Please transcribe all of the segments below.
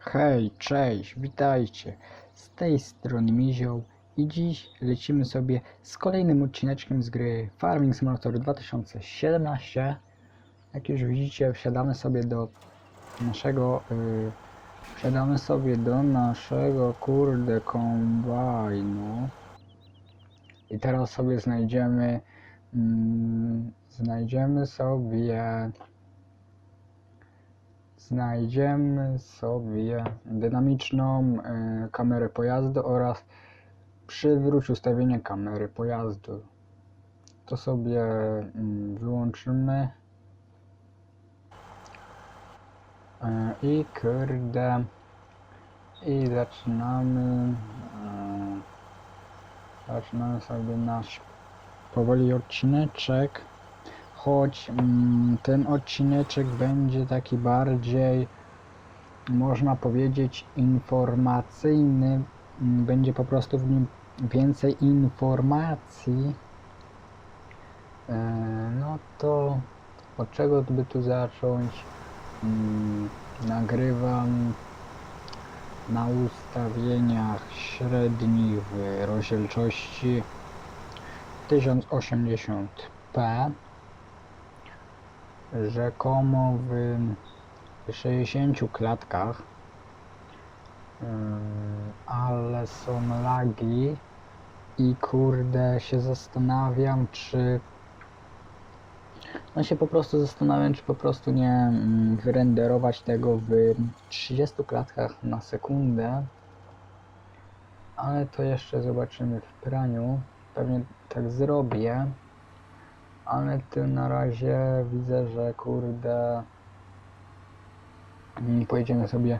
Hej, cześć, witajcie. Z tej strony Mizioł i dziś lecimy sobie z kolejnym odcineczkiem z gry Farming Simulator 2017. Jak już widzicie, wsiadamy sobie do naszego yy, wsiadamy sobie do naszego kurde kombajnu. I teraz sobie znajdziemy mm, znajdziemy sobie znajdziemy sobie dynamiczną e, kamerę pojazdu oraz przywróć ustawienie kamery pojazdu. To sobie mm, wyłączymy. E, I kurde. I zaczynamy. E, zaczynamy sobie nasz powoli odcineczek choć mm, ten odcineczek będzie taki bardziej, można powiedzieć, informacyjny. Mm, Będzie po prostu w nim więcej informacji. E, no to od czego by tu zacząć? Mm, Nagrywam na ustawieniach średnich w rozdzielczości 1080p rzekomo w 60 klatkach, Ym, ale są lagi i kurde się zastanawiam, czy no się po prostu zastanawiam, czy po prostu nie mm, wyrenderować tego w 30 klatkach na sekundę, ale to jeszcze zobaczymy w praniu. Pewnie tak zrobię. Ale ty na razie widzę, że kurde mm, pojedziemy sobie,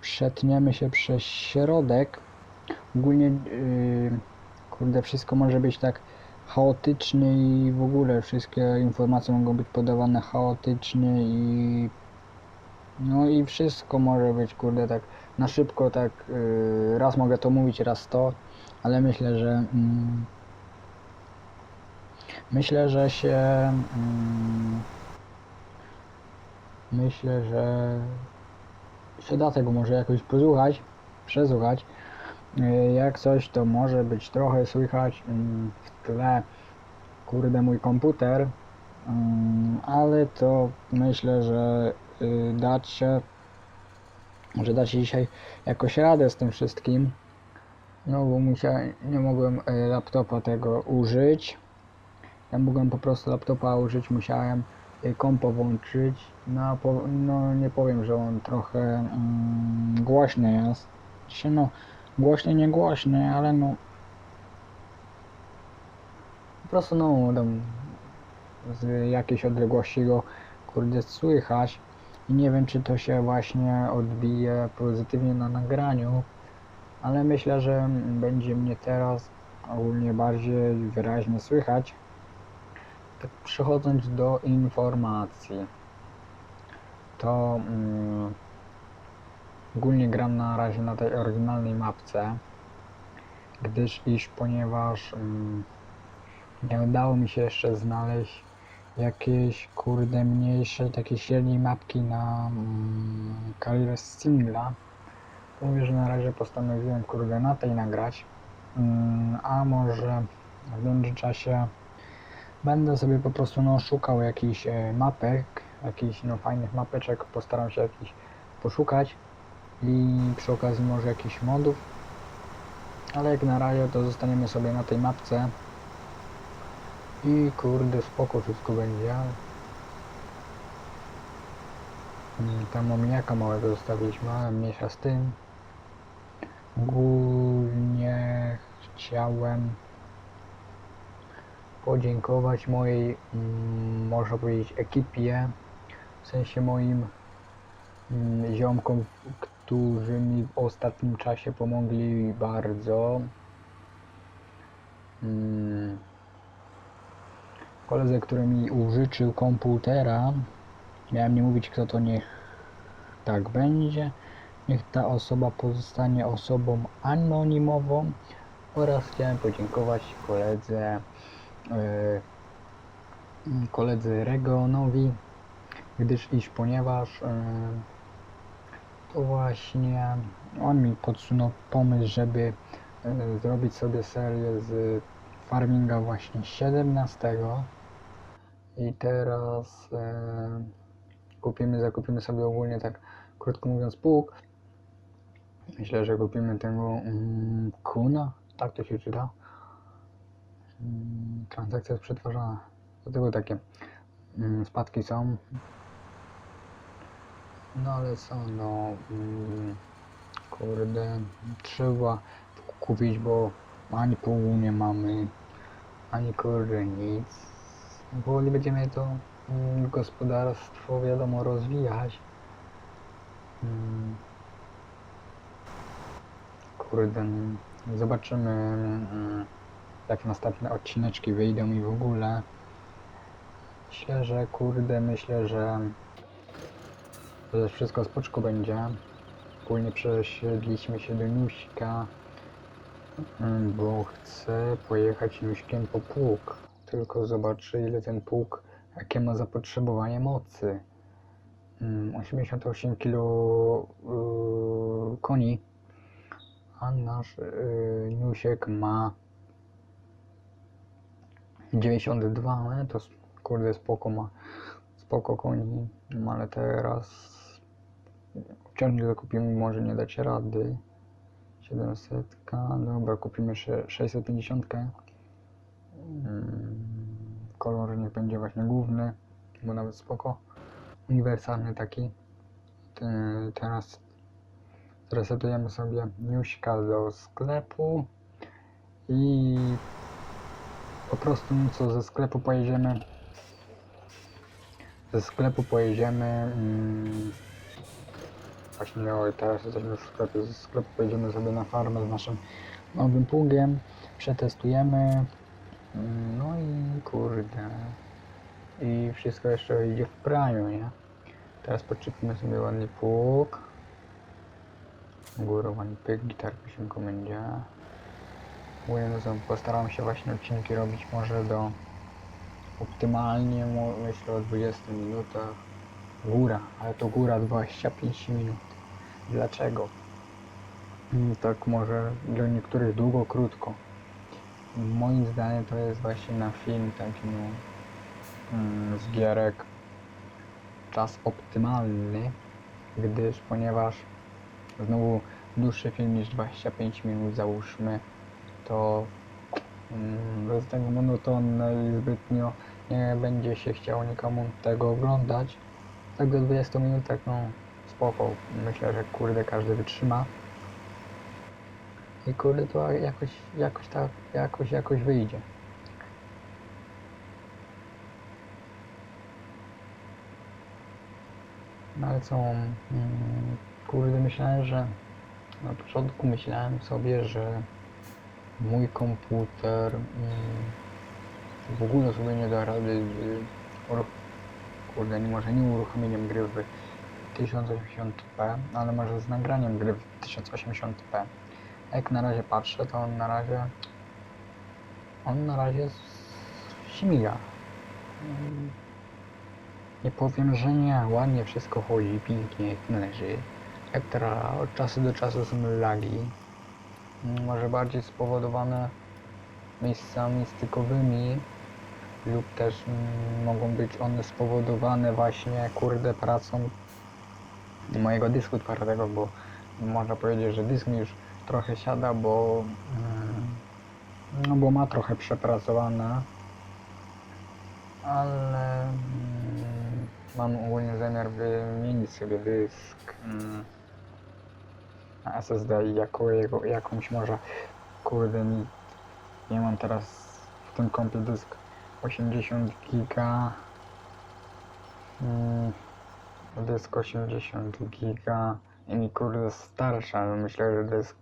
przetniemy się przez środek. Ogólnie yy, kurde wszystko może być tak chaotycznie i w ogóle wszystkie informacje mogą być podawane chaotycznie i no i wszystko może być kurde tak na szybko tak yy, raz mogę to mówić, raz to, ale myślę, że mm, Myślę, że się. Mm, myślę, że się da tego może jakoś posłuchać, przesłuchać. Y, Jak coś, to może być trochę słychać mm, w tle, kurde, mój komputer, Mm, ale to myślę, że y, dać się, że da się dzisiaj jakoś radę z tym wszystkim. No bo musiałem, nie mogłem y, laptopa tego użyć. Ja mogłem po prostu laptopa użyć, musiałem y, kompo włączyć. No, po, no nie powiem, że on trochę mm, głośny jest. Się no, głośny, nie głośny, ale no. Po prostu no, tam z jakiejś odległości go kurde słychać. I nie wiem, czy to się właśnie odbije pozytywnie na nagraniu, ale myślę, że będzie mnie teraz ogólnie bardziej wyraźnie słychać. Przechodząc do informacji, to mm, ogólnie gram na razie na tej oryginalnej mapce, gdyż iż ponieważ mm, nie udało mi się jeszcze znaleźć jakieś kurde mniejszej, takiej średniej mapki na mm, Career Singla, mówię, że na razie postanowiłem kurde na tej nagrać, mm, a może w międzyczasie Będę sobie po prostu no, szukał jakichś e, mapek, jakichś no, fajnych mapeczek, postaram się jakichś poszukać i przy okazji może jakichś modów. Ale jak na razie to zostaniemy sobie na tej mapce i kurde spoko wszystko będzie. Mm, Tam omijaka małego zostawiliśmy, ale mniejsza z tym. Ogólnie chciałem podziękować mojej, mm, można powiedzieć, ekipie, w sensie moim mm, ziomkom, którzy mi w ostatnim czasie pomogli bardzo. Mm, Koledze, który mi użyczył komputera, miałem nie mówić, kto to niech tak będzie. Niech ta osoba pozostanie osobą anonimową oraz chciałem podziękować koledze koledzy Regionowi, gdyż iż ponieważ e, to właśnie on mi podsunął pomysł, żeby e, zrobić sobie serię z farminga właśnie 17 i teraz e, kupimy, zakupimy sobie ogólnie tak krótko mówiąc pług. Myślę, że kupimy tego mm, kuna, tak to się czyta. Mm, transakcja jest przetwarzana. Dlatego takie mm, spadki są. No ale co, no mm, kurde, trzeba kupić, bo ani pół nie mamy, ani kurde nic. Powoli będziemy to mm, gospodarstwo wiadomo rozwijać. Kurde, mm, zobaczymy jak następne odcineczki wyjdą i w ogóle. Myślę, że kurde, myślę, że że wszystko spoczko będzie. Ogólnie przesiedliśmy się do Niuśka, mm, bo chcę pojechać Niuśkiem po pług. Tylko zobaczę ile ten pług, jakie ma zapotrzebowanie mocy. Mm, 88 kg yy, koni, a nasz yy, Niusiek ma 92, ale to kurde spoko ma, spoko koni, ale teraz ciągnik zakupimy, może nie dać rady. 700, dobra, kupimy sze- 650. Mm, Kolor niech będzie właśnie główny, bo nawet spoko. Uniwersalny taki. Te- Teraz zresetujemy sobie Niuśka do sklepu i po prostu co ze sklepu pojedziemy? Ze sklepu pojedziemy mm, właśnie o, teraz jesteśmy w sklepie ze sklepu pojedziemy sobie na farmę z naszym nowym pługiem przetestujemy mm, no i kurde i wszystko jeszcze idzie w praniu, nie? Teraz podczepimy sobie ładny pług. Górowany pyk, gitarka się będzie To postaram się właśnie odcinki robić może do optymalnie myślę o 20 minutach. Góra, ale to góra 25 minut. Dlaczego? Mm, Tak może dla niektórych długo, krótko. Moim zdaniem to jest właśnie na film taki no, mm, z gierek czas optymalny, gdyż ponieważ znowu dłuższy film niż 25 minut załóżmy to mm, bez tego monotonne i zbytnio nie będzie się chciało nikomu tego oglądać. Tak do 20 minut, tak no spoko. Myślę, że kurde każdy wytrzyma. I kurde to jakoś, jakoś tak, jakoś, jakoś wyjdzie. No ale co, mm, kurde myślałem, że na początku myślałem sobie, że mój komputer mm, w ogóle sobie nie da rady z kurde, może nie uruchomieniem gry w 1080p, ale może z nagraniem gry w 1080p. Jak na razie patrzę, to on na razie on na razie śmiga. Mm, Nie powiem, że nie, ładnie wszystko chodzi, pięknie jak należy. Jak od czasu do czasu są lagi, może bardziej spowodowane miejscami stykowymi lub też mogą być one spowodowane właśnie kurde pracą mojego dysku twardego, bo można powiedzieć, że dysk mi już trochę siada, bo mm, no bo ma trochę przepracowane ale mm, mam ogólnie zamiar wymienić sobie dysk. Mm, SSD i jakąś może. Kurde mi nie mam teraz w tym kompie dysk 80 giga. Mm, dysk 80 giga. I mi kurde starsza myślę, że dysk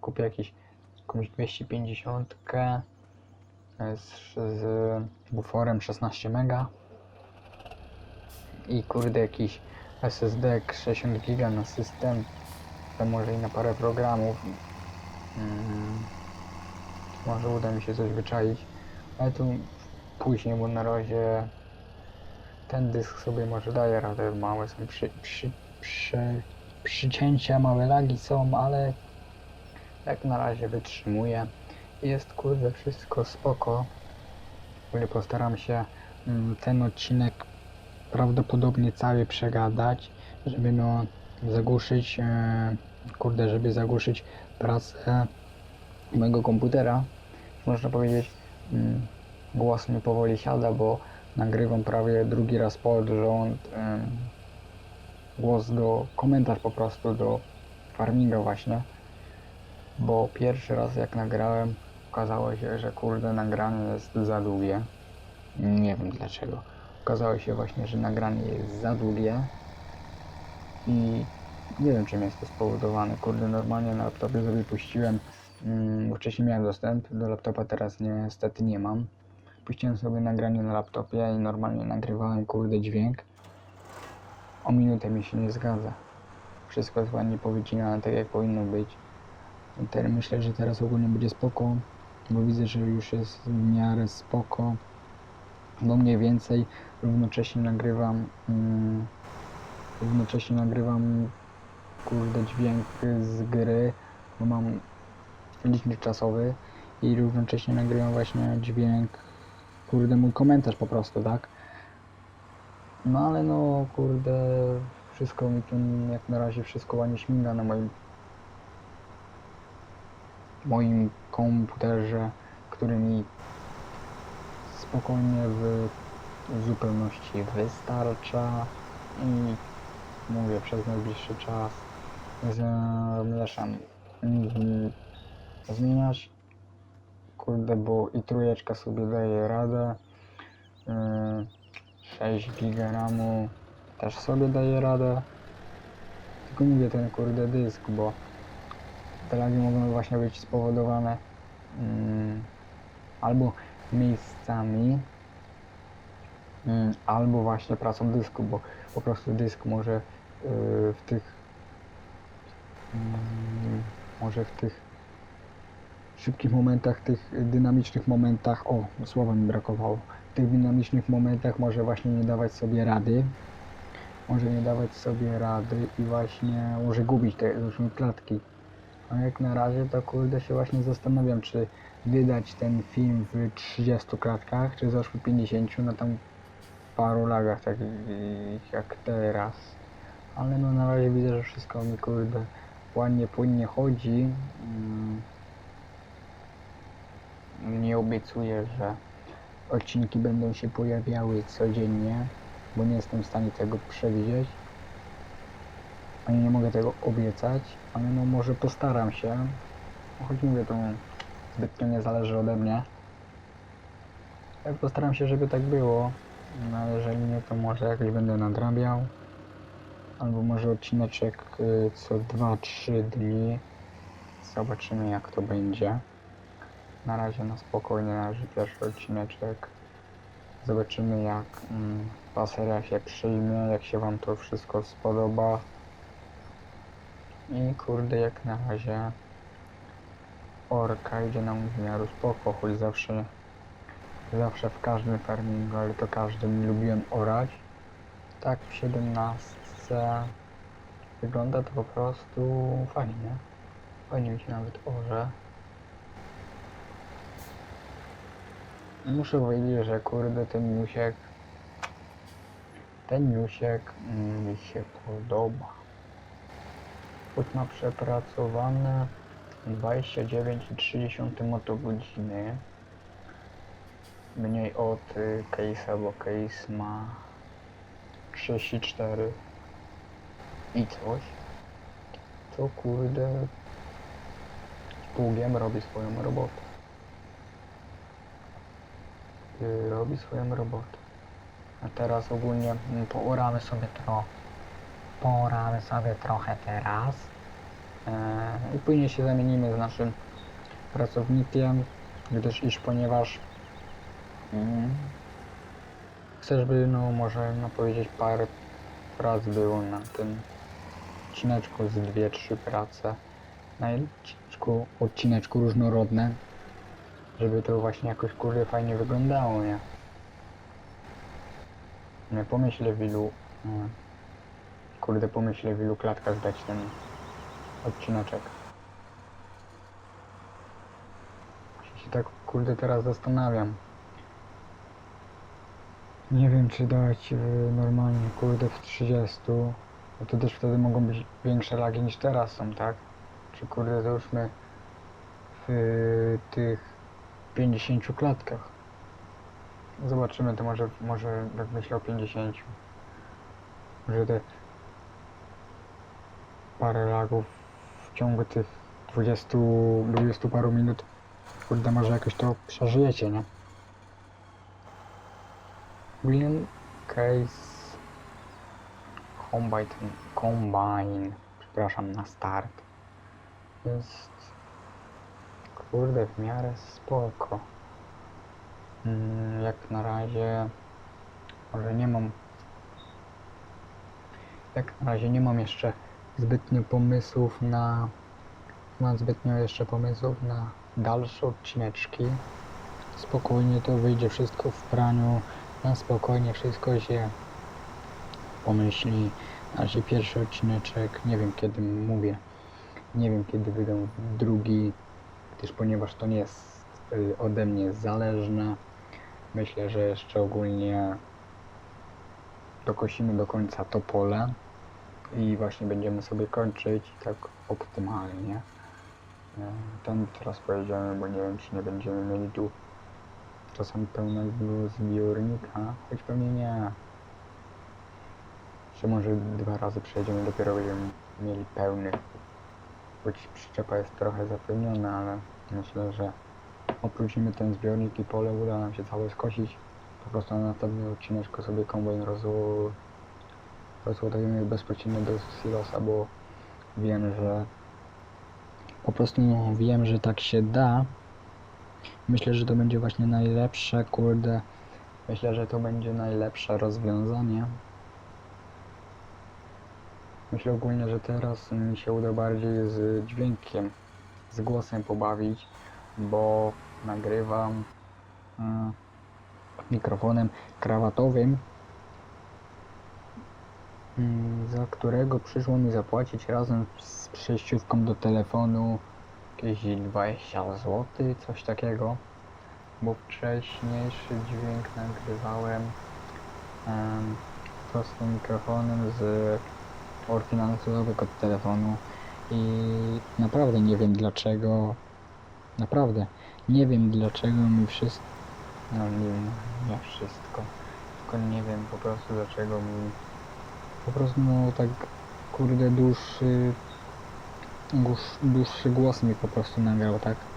kupię jakiś jakąś 250 z, z buforem 16 mega. I kurde jakiś SSD 60 giga na system może i na parę programów mm, może uda mi się coś wyczaić ale to później bo na razie ten dysk sobie może daje radę małe są przy, przy, przy, przycięcia, małe lagi są, ale jak na razie wytrzymuje. Jest kurde wszystko spoko. Postaram się mm, ten odcinek prawdopodobnie cały przegadać, żeby no zagłuszyć, e, kurde, żeby zagłuszyć pracę mojego komputera. Można powiedzieć, mm, głos mi powoli siada, bo nagrywam prawie drugi raz pod rząd głos do, komentarz po prostu do farminga właśnie, bo pierwszy raz jak nagrałem okazało się, że kurde nagranie jest za długie, nie wiem dlaczego, okazało się właśnie, że nagranie jest za długie i nie wiem czym jest to spowodowane, kurde normalnie na laptopie sobie puściłem, mm, bo wcześniej miałem dostęp do laptopa, teraz niestety nie mam, puściłem sobie nagranie na laptopie i normalnie nagrywałem kurde dźwięk. O minutę mi się nie zgadza. Wszystko jest ładnie powycinane tak jak powinno być. Myślę, że teraz ogólnie będzie spoko, bo widzę, że już jest w miarę spoko. No mniej więcej równocześnie nagrywam mm, równocześnie nagrywam kurde dźwięk z gry, bo mam licznik czasowy i równocześnie nagrywam właśnie dźwięk kurde mój komentarz po prostu, tak? No ale no kurde wszystko mi tu jak na razie wszystko ładnie śmiga na moim moim komputerze, który mi spokojnie w zupełności wystarcza i mówię przez najbliższy czas zamierzam mm, zmieniać kurde, bo i trójeczka sobie daje radę. Yy, 6 giga ramu też sobie daje radę. Tylko mówię ten kurde dysk, bo te lagi mogą właśnie być spowodowane mm, albo miejscami, mm, albo właśnie pracą dysku, bo po prostu dysk może yy, w tych może w tych szybkich momentach, tych dynamicznych momentach, o, słowa mi brakowało, w tych dynamicznych momentach może właśnie nie dawać sobie rady, może nie dawać sobie rady i właśnie może gubić te różne klatki. A jak na razie to kurde się właśnie zastanawiam, czy wydać ten film w 30 klatkach, czy zaszły 50 na tam paru lagach takich jak teraz. Ale no na razie widzę, że wszystko mi kurde ładnie, płynnie chodzi. Mm nie obiecuję, że odcinki będą się pojawiały codziennie, bo nie jestem w stanie tego przewidzieć. Ani nie mogę tego obiecać, ale no może postaram się. Choć mówię, to zbytnio nie zależy ode mnie. Jak postaram się, żeby tak było. No jeżeli nie, to może jakoś będę nadrabiał. Albo może odcineczek y, co 2-3 dni. Zobaczymy jak to będzie. Na razie na spokojnie, na pierwszy odcineczek. Zobaczymy jak mm, ta seria się przyjmie, jak się wam to wszystko spodoba. I kurde jak na razie orka idzie nam w miarę spoko, choć zawsze zawsze w każdym farmingu, ale to każdym lubiłem orać. Tak w 17 wygląda to po prostu fajnie. Fajnie mi się nawet orze. Muszę powiedzieć, że kurde ten newsiek ten mm, mi się podoba. Choć ma przepracowane 29,3 motogodziny mniej od y, case'a, bo case ma 34 i coś to kurde pługiem robi swoją robotę y, robi swoją robotę. A teraz ogólnie mm, pooramy sobie trochę. Pooramy sobie trochę teraz. E, I później się zamienimy z naszym pracownikiem, gdyż iż ponieważ mm, chcę, żeby no może no powiedzieć parę prac było na tym odcineczku z dwie, trzy prace. Na odcineczku, odcineczku różnorodne żeby to właśnie jakoś kurde fajnie wyglądało, nie? Nie pomyślę w ilu mm, kurde pomyślę w ilu klatkach dać ten odcineczek. Właśnie się tak kurde teraz zastanawiam. Nie wiem czy dać w normalnie kurde w 30, bo to też wtedy mogą być większe lagi niż teraz są, tak? Czy kurde załóżmy w tych 50 klatkach. Zobaczymy, to może, może jak myślę o 50. Może te parę lagów w ciągu tych 20, 20 paru minut, kurde, może jakoś to przeżyjecie, nie? William Case Combine, przepraszam, na start. Jest, kurde, w miarę spoko. Mm, Jak na razie, może nie mam, jak na razie nie mam jeszcze zbytnio pomysłów na, mam zbytnio jeszcze pomysłów na dalsze odcineczki. Spokojnie to wyjdzie wszystko w praniu, na spokojnie wszystko się pomyśli. Znaczy pierwszy odcineczek, nie wiem kiedy mówię, nie wiem kiedy wyjdą drugi, gdyż ponieważ to nie jest y, ode mnie zależne. Myślę, że jeszcze ogólnie dokosimy do końca to pole i właśnie będziemy sobie kończyć tak optymalnie. E, Ten teraz pojedziemy, bo nie wiem czy nie będziemy mieli tu czasami pełnego zbiornika, choć pewnie nie. Czy może dwa razy przejedziemy, dopiero będziemy mieli pełny. Choć przyczepa jest trochę zapełniona, ale myślę, że oprócimy ten zbiornik i pole uda nam się całe skosić. Po prostu na następnym odcineczku sobie kombajn rozło... rozładujemy bezpośrednio do silosa, bo wiem, że po prostu no, wiem, że tak się da. Myślę, że to będzie właśnie najlepsze, kurde. Myślę, że to będzie najlepsze rozwiązanie. Myślę ogólnie, że teraz mi się uda bardziej z dźwiękiem, z głosem pobawić, bo nagrywam mm, mikrofonem krawatowym, mm, za którego przyszło mi zapłacić razem z przejściówką do telefonu jakieś 20 zł, coś takiego, bo wcześniejszy dźwięk nagrywałem em, prostym mikrofonem z oryginalnego od telefonu i naprawdę nie wiem dlaczego, naprawdę nie wiem dlaczego mi wszystko, no nie wiem, nie wszystko, tylko nie wiem po prostu dlaczego mi po prostu no tak kurde dłuższy dłuż- dłuższy głos mi po prostu nagrał, tak?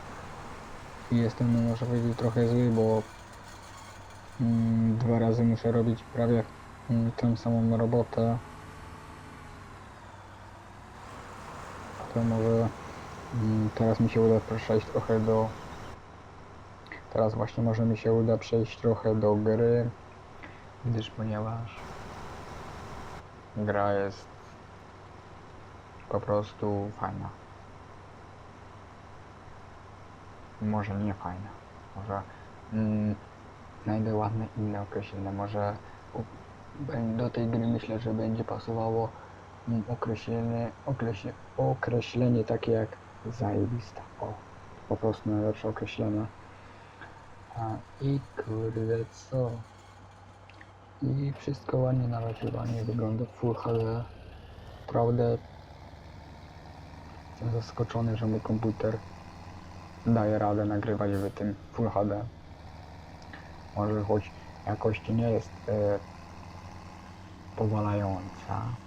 I jestem, no może powiedzieć, trochę zły, bo mm, dwa razy muszę robić prawie mm, tą samą robotę. To może mm, teraz mi się uda przejść trochę do... Teraz właśnie może mi się uda przejść trochę do gry, gdyż ponieważ gra jest po prostu fajna. Może nie fajna. Może mm, znajdę ładne inne określenie. Może do tej gry myślę, że będzie pasowało określenie, określenie, określenie takie jak zajebista. O, po prostu najlepsze określenie. A, I kurde co? I wszystko ładnie nawet chyba nie wygląda Full HD. Prawdę Jestem zaskoczony, że mój komputer daje radę nagrywać w tym Full HD. Może choć jakość nie jest e, powalająca,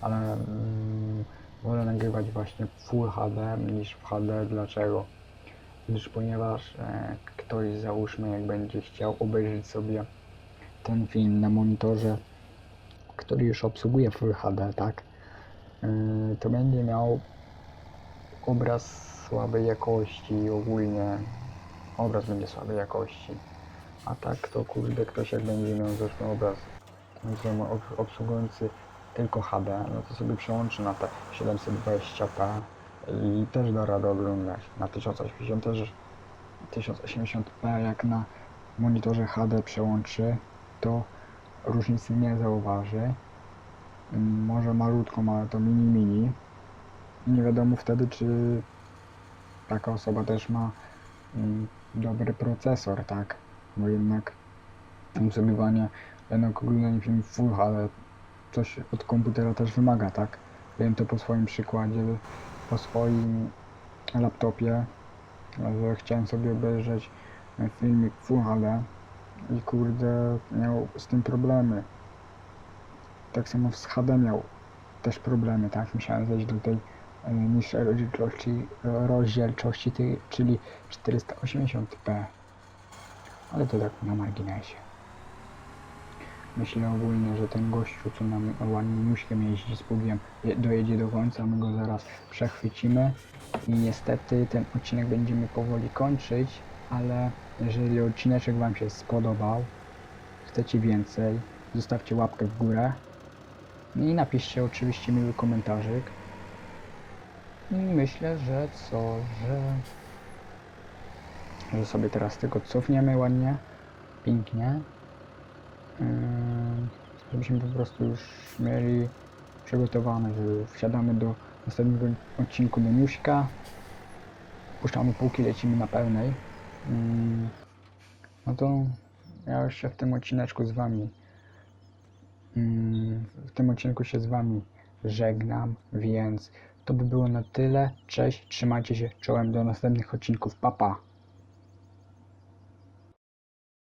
ale mm, wolę nagrywać właśnie w Full HD niż w HD. Dlaczego? Gdyż ponieważ e, ktoś załóżmy jak będzie chciał obejrzeć sobie ten film na monitorze, który już obsługuje Full HD, tak? Yy, to będzie miał obraz słabej jakości ogólnie obraz będzie słabej jakości. A tak to kurde ktoś jak będzie miał zresztą obraz obsługujący tylko HD, no to sobie przełączy na te 720p i też da radę oglądać. Na 1080 też 1080p jak na monitorze HD przełączy, to różnicy nie zauważy. może malutką, ale to mini mini. Nie wiadomo wtedy, czy taka osoba też ma mm, dobry procesor, tak? Bo jednak obsługiwanie, jednak oglądanie filmów Full HD coś od komputera też wymaga, tak? Wiem to po swoim przykładzie, po swoim laptopie, że chciałem sobie obejrzeć filmik Full HD i kurde miał z tym problemy. Tak samo z HD miał też problemy, tak? Musiałem zejść do tej e, niższej rozdzielczości, rozdzielczości tej, czyli 480p. Ale to tak na marginesie. Myślę ogólnie, że ten gościu, co nam ładnie muśkiem jeździ z pługiem, je- dojedzie do końca, my go zaraz przechwycimy. I niestety ten odcinek będziemy powoli kończyć, ale jeżeli odcineczek Wam się spodobał, chcecie więcej, zostawcie łapkę w górę i napiszcie oczywiście miły komentarzyk. I myślę, że co, że, że sobie teraz tylko cofniemy ładnie, pięknie, żebyśmy po prostu już mieli przygotowane, że wsiadamy do następnego odcinku do Niuśka, puszczamy półki, lecimy na pełnej. Mm, No to ja już się w tym odcineczku z Wami mm, w tym odcinku się z Wami żegnam, więc to by było na tyle. Cześć, trzymajcie się, czołem do następnych odcinków. Pa, pa.